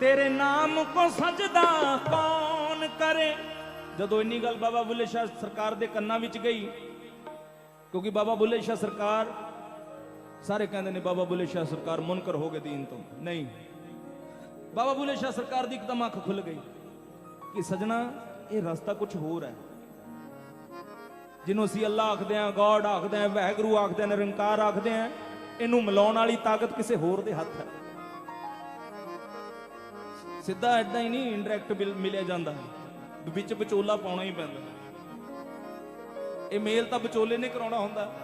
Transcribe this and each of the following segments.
ਤੇਰੇ ਨਾਮ ਕੋ ਸਜਦਾ ਕੌਣ ਕਰੇ? ਜਦੋਂ ਇੰਨੀ ਗੱਲ ਬਾਬਾ ਬੁੱਲੇ ਸ਼ਾਹ ਸਰਕਾਰ ਦੇ ਕੰਨਾਂ ਵਿੱਚ ਗਈ, ਕਿਉਂਕਿ ਬਾਬਾ ਬੁੱਲੇ ਸ਼ਾਹ ਸਰਕਾਰ, ਸਾਰੇ ਕਹਿੰਦੇ ਨੇ ਬਾਬਾ ਬੁੱਲੇ ਸ਼ਾਹ ਸਰਕਾਰ ਮੁਨਕਰ ਹੋ ਗਏ ਦੀਨ ਤੋਂ। ਨਹੀਂ। ਬਾਬਾ ਬੁੱਲੇ ਸ਼ਾਹ ਸਰਕਾਰ ਦੀ ਇੱਕਦਮ ਅੱਖ ਖੁੱਲ ਗਈ ਕਿ ਸਜਣਾ, ਇਹ ਰਸਤਾ ਕੁਝ ਹੋਰ ਹੈ। ਜਿਹਨੂੰ ਅਸੀਂ ਅੱਲਾ ਆਖਦੇ ਆ ਗੋਡ ਆਖਦੇ ਆ ਵਾਹਿਗੁਰੂ ਆਖਦੇ ਆ ਨਿਰੰਕਾਰ ਆਖਦੇ ਆ ਇਹਨੂੰ ਮਿਲਾਉਣ ਵਾਲੀ ਤਾਕਤ ਕਿਸੇ ਹੋਰ ਦੇ ਹੱਥ ਹੈ। ਸਿੱਧਾ ਐਦਾਂ ਹੀ ਨਹੀਂ ਇਨਡਾਇਰੈਕਟ ਬਿੱਲ ਮਿਲਿਆ ਜਾਂਦਾ। ਵਿੱਚ ਵਿਚੋਲਾ ਪਾਉਣਾ ਹੀ ਪੈਂਦਾ। ਇਹ ਮੇਲ ਤਾਂ ਵਿਚੋਲੇ ਨੇ ਕਰਾਉਣਾ ਹੁੰਦਾ।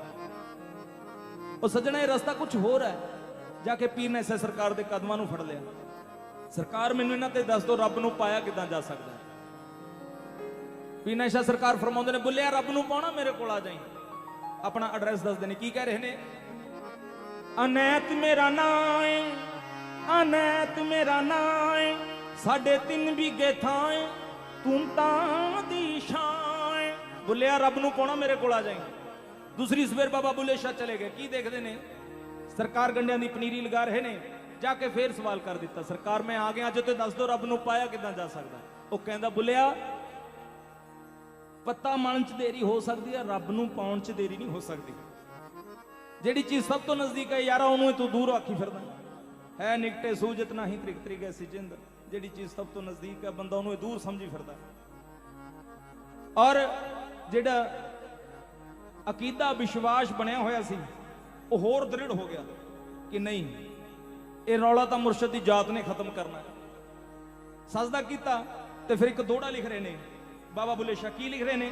ਉਹ ਸੱਜਣਾ, ਇਹ ਰਸਤਾ ਕੁਝ ਹੋਰ ਹੈ। ਜਾ ਕੇ ਪੀਰ ਨੇ ਐਸਾ ਸਰਕਾਰ ਦੇ ਕਦਮਾਂ ਨੂੰ ਫੜ ਲਿਆ। ਸਰਕਾਰ ਮੈਨੂੰ ਇਹਨਾਂ ਤੇ ਦੱਸ ਦੋ ਰੱਬ ਨੂੰ ਪਾਇਆ ਕਿਦਾਂ ਜਾ ਸਕਦਾ ਹੈ? ਪੀਰ ਨੇ ਸਰਕਾਰ ਫਰਮਾਉਂਦੇ ਨੇ, ਬੁੱਲਿਆ, ਰੱਬ ਨੂੰ ਪਾਉਣਾ ਮੇਰੇ ਕੋਲ ਆ ਜਾਈ। ਆਪਣਾ ਐਡਰੈਸ ਦੱਸਦੇ ਨੇ, ਕੀ ਕਹਿ ਰਹੇ ਨੇ? ਅਨੈਤ ਮੇਰਾ ਨਾਂ ਏ ਅਨੈਤ ਮੇਰਾ ਨਾਂ ਏ ਸਾਡੇ ਤਿੰਨ ਵੀਗੇ ਥਾਂ ਏ ਤੂੰ ਤਾਂ ਦੀ ਸ਼ਾਂ ਏ ਬੁੱਲਿਆ ਰੱਬ ਨੂੰ ਪਾਉਣਾ ਮੇਰੇ ਕੋਲ ਆ ਜਾਈ। ਦੂਸਰੀ ਸਵੇਰ ਬਾਬਾ ਬੁੱਲੇ ਸ਼ਾਹ ਚਲੇ ਗਏ। ਕੀ ਦੇਖਦੇ ਨੇ? ਸਰਕਾਰ ਗੰਡਿਆਂ ਦੀ ਪਨੀਰੀ ਲਗਾ ਰਹੇ ਨੇ। ਜਾ ਕੇ ਫੇਰ ਸਵਾਲ ਕਰ ਦਿੱਤਾ। ਸਰਕਾਰ, ਮੈਂ ਆ ਗਿਆ, ਅੱਜ ਤੇ ਦੱਸ ਦੋ ਰੱਬ ਨੂੰ ਪਾਇਆ ਕਿਦਾਂ ਜਾ ਸਕਦਾ? ਉਹ ਕਹਿੰਦਾ ਬੁੱਲਿਆ ਪੱਤਾ ਮਨ ਚ ਦੇਰੀ ਹੋ ਸਕਦੀ ਹੈ ਰੱਬ ਨੂੰ ਪਾਉਣ ਚ ਦੇਰੀ ਨਹੀਂ ਹੋ ਸਕਦੀ। ਜਿਹੜੀ ਚੀਜ਼ ਸਭ ਤੋਂ ਨਜ਼ਦੀਕ ਹੈ, ਯਾਰਾ, ਉਹਨੂੰ ਤੂੰ ਦੂਰ ਆਖੀ ਫਿਰਦਾ। ਹੈ ਨਿਕਟੇ ਸੂਜਤ ਨਹੀਂ ਤ੍ਰਿਕ ਤ੍ਰਿਕ ਐਸੀ ਜਿੰਦ, ਜਿਹੜੀ ਚੀਜ਼ ਸਭ ਤੋਂ ਨਜ਼ਦੀਕ ਹੈ ਬੰਦਾ ਉਹਨੂੰ ਇਹ ਦੂਰ ਸਮਝੀ ਫਿਰਦਾ। ਔਰ ਜਿਹੜਾ ਅਕੀਦਾ ਵਿਸ਼ਵਾਸ ਬਣਿਆ ਹੋਇਆ ਸੀ, ਉਹ ਹੋਰ ਦ੍ਰਿੜ ਹੋ ਗਿਆ ਕਿ ਨਹੀਂ, ਇਹ ਰੌਲਾ ਤਾਂ ਮੁਰਸ਼ਦ ਦੀ ਜਾਤ ਨੇ ਖਤਮ ਕਰਨਾ ਹੈ। ਸਜਦਾ ਕੀਤਾ ਤੇ ਫਿਰ ਇੱਕ ਦੋੜਾ ਲਿਖ ਰਹੇ ਨੇ, ਬਾਬਾ ਬੁੱਲੇ ਸ਼ਾਹ ਕੀ ਲਿਖ ਰਹੇ ਨੇ?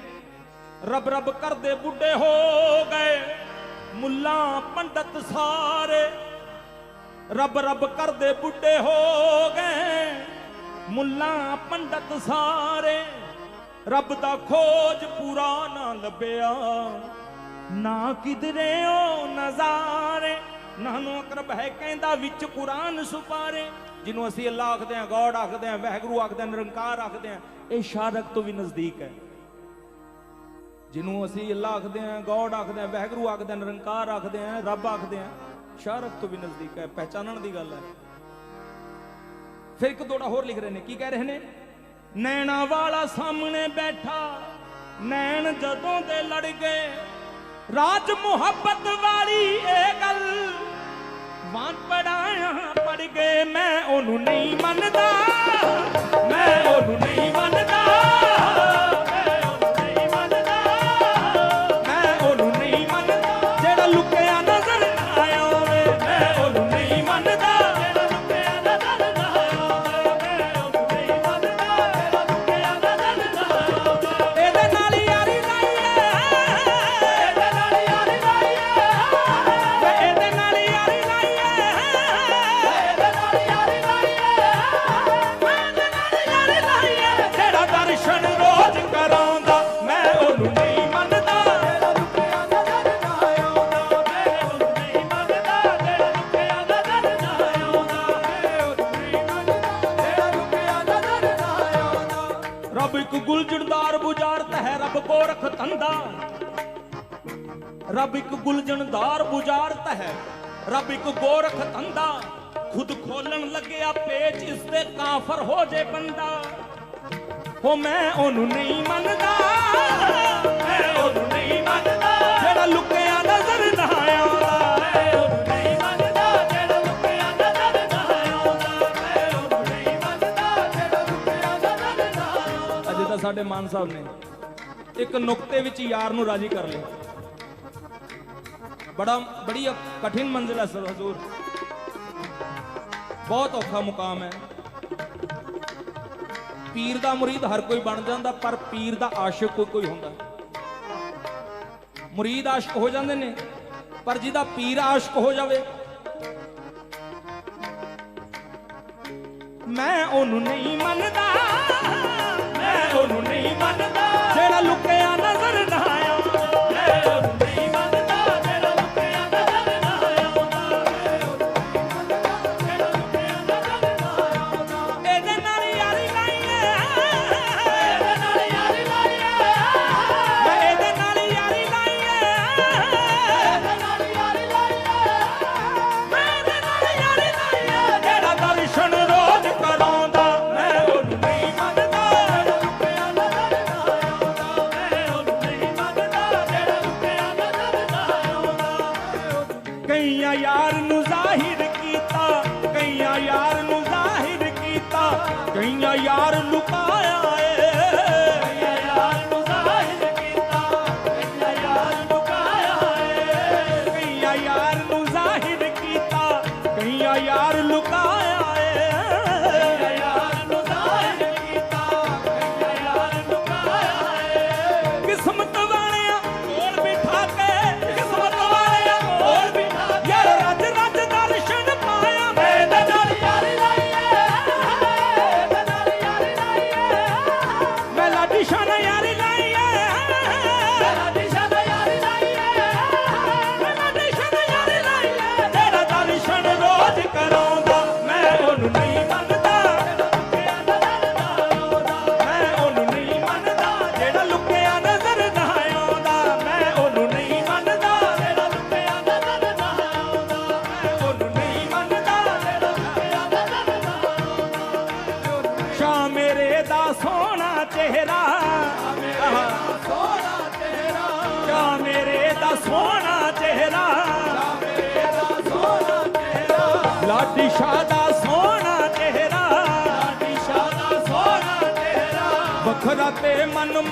ਰੱਬ ਰੱਬ ਕਰਦੇ ਬੁੱਢੇ ਹੋ ਗਏ, ਮੁੱਲਾ ਪੰਡਤ ਸਾਰੇ ਰੱਬ ਰੱਬ ਕਰਦੇ ਬੁੱਢੇ ਹੋ ਗਏ। ਮੁੱਲਾ ਪੰਡਤ ਸਾਰੇ, ਰੱਬ ਦਾ ਖੋਜ ਪੂਰਾ ਨਾ ਲੱਭਿਆ। ਨਾ ਕਿਧਰੇ ਉਹ ਨਜ਼ਾਰੇ ਨਾਨੂੰ ਅਕਰਬ ਹੈ ਕਹਿੰਦਾ ਵਿੱਚ ਕੁਰਾਨ ਸੁਪਾਰੇ, ਜਿਹਨੂੰ ਅਸੀਂ ਅੱਲਾ ਆਖਦੇ ਆ ਗੋਡ ਆਖਦੇ ਆ ਵਾਹਿਗੁਰੂ ਆਖਦੇ ਆ ਨਿਰੰਕਾਰ ਆਖਦੇ ਆ ਇਹ ਸ਼ਾਰਕ ਤੋਂ ਵੀ ਨਜ਼ਦੀਕ ਹੈ। ਜਿਹਨੂੰ ਅਸੀਂ ਅੱਲਾ ਆਖਦੇ ਆ ਗੋਡ ਆਖਦੇ ਆ ਵਾਹਿਗੁਰੂ ਆਖਦੇ ਆ ਨਿਰੰਕਾਰ ਆਖਦੇ ਆ ਰੱਬ ਆਖਦੇ ਆ ਸ਼ਾਰਕ ਤੋਂ ਵੀ ਨਜ਼ਦੀਕ ਹੈ, ਪਹਿਚਾਨਣ ਦੀ ਗੱਲ ਹੈ। ਫਿਰ ਇੱਕ ਦੋੜਾ ਹੋਰ ਲਿਖ ਰਹੇ ਨੇ, ਕੀ ਕਹਿ ਰਹੇ ਨੇ? ਨੈਣਾ ਵਾਲਾ ਸਾਹਮਣੇ ਬੈਠਾ, ਨੈਣ ਜਦੋਂ ਦੇ ਲੜ ਗਏ, ਰਾਜ ਮੁਹੱਬਤ ਵਾਲੀ ਇਹ ਗੱਲ ਵਾਂ ਪੜਾਇਆ ਪੜ ਗਏ, ਮੈਂ ਉਹਨੂੰ ਨਹੀਂ ਮੰਨਦਾ, ਮੈਂ ਉਹਨੂੰ ਨਹੀਂ ਮੰਨਦਾ। ਗੁਲਜਣਦਾਰ ਬੁਝਾਰਤ ਹੈ ਰੱਬ ਗੋਰਖ ਧੰਦਾ। ਰੱਬ ਇੱਕ ਗੁਲਜਣਦਾਰ ਬੁਝਾਰਤ ਹੈ ਰੱਬ ਇੱਕ ਗੋਰਖ ਧੰਦਾ। ਖੁਦ ਖੋਲਣ ਲੱਗਿਆ ਪੇਚ ਇਸ ਤੇ ਕਾਫਰ ਹੋ ਜੇ ਬੰਦਾ। ਹੋ ਮੈਂ ਉਹਨੂੰ ਨਹੀਂ ਮੰਨਦਾ, ਮੈਂ ਉਹਨੂੰ ਸਾਡੇ ਮਾਨ ਸਾਹਿਬ ਨੇ, ਇੱਕ ਨੁਕਤੇ ਵਿੱਚ ਯਾਰ ਨੂੰ ਰਾਜੀ ਕਰ ਲਿਆ। ਬੜਾ, ਬੜੀ ਕਠਿਨ ਮੰਜ਼ਿਲ ਹੈ ਸਰ, ਹਜ਼ੂਰ। ਬਹੁਤ ਔਖਾ ਮੁਕਾਮ ਹੈ। ਪੀਰ ਦਾ ਮੁਰੀਦ ਹਰ ਕੋਈ ਬਣ ਜਾਂਦਾ, ਪਰ ਪੀਰ ਦਾ ਆਸ਼ਿਕ ਕੋਈ ਕੋਈ ਹੁੰਦਾ ਮੁਰੀਦ ਆਸ਼ਿਕ ਹੋ ਜਾਂਦੇ ਨੇ, ਪਰ ਜਿਹਦਾ ਪੀਰ ਆਸ਼ਿਕ ਹੋ ਜਾਵੇ, ਮੈਂ ਉਹਨੂੰ ਨਹੀਂ ਮੰਨਦਾ। ਉਹਨੂੰ ਨਹੀਂ ਮੰਨਦਾ। ਜਿਹੜਾ ਲੁਕਿਆ Oh.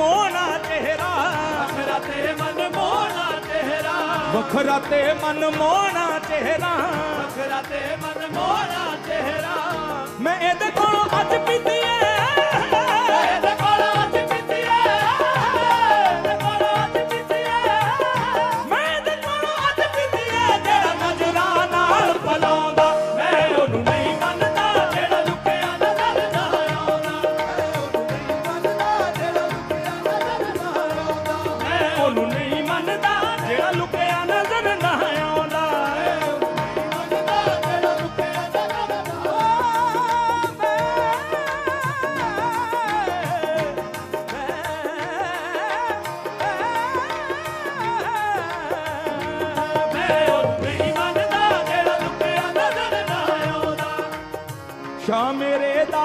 ਮੋਹਣਾ ਤੇਰਾ। ਵੱਖਰਾ ਤੇ ਮਨ ਮੋਹਣਾ ਚਿਹਰਾ ਵੱਖਰਾ ਤੇ ਮਨ ਮੋਹਣਾ ਤੇਰਾ। ਵੱਖਰਾ ਤੇ ਮਨ ਮੋਹਣਾ ਚਿਹਰਾ ਮੈਂ ਇਹਦੇ ਕੋਲੋਂ ਅੱਜ ਪੀਤੀ ਐ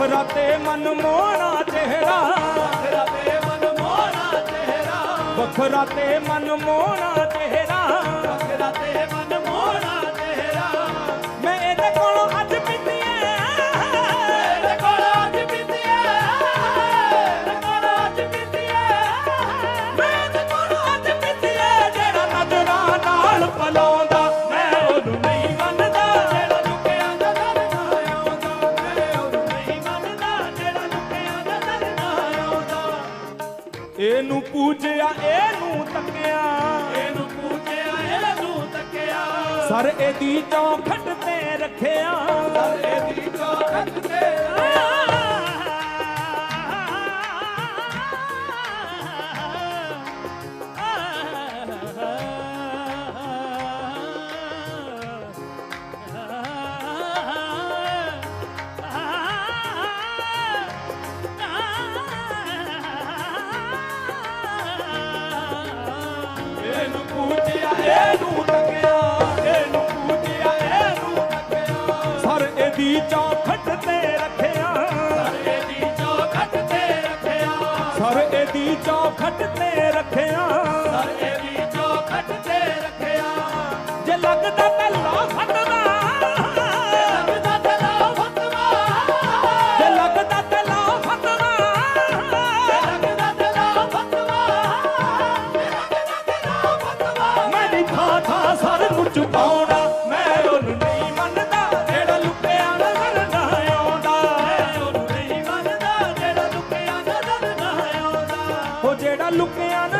ਵੱਖਰਾ ਤੇ ਮਨਮੋਹਣਾ ਚਿਹਰਾ। ਵੱਖਰਾ ਤੇ ਮਨਮੋਹਣਾ ਚਿਹਰਾ ਚਿਹਰਾ। ਵੱਖਰਾ ਤੇ ਮਨ ਇਹਨੂੰ ਪੂਜਿਆ ਇਹਨੂੰ ਤੱਕਿਆ। ਇਹਨੂੰ ਪੂਜਿਆ ਇਹਨੂੰ ਤੱਕਿਆ। ਸਰ ਇਹਦੀ ਚੌਖਟ ਤੇ ਰੱਖਿਆ। ਸਰ ਇਹਦੀ ਚੌਖਟ ਤੇ ਰੱਖਿਆ। ਲੁਕਿਆ ਨਾ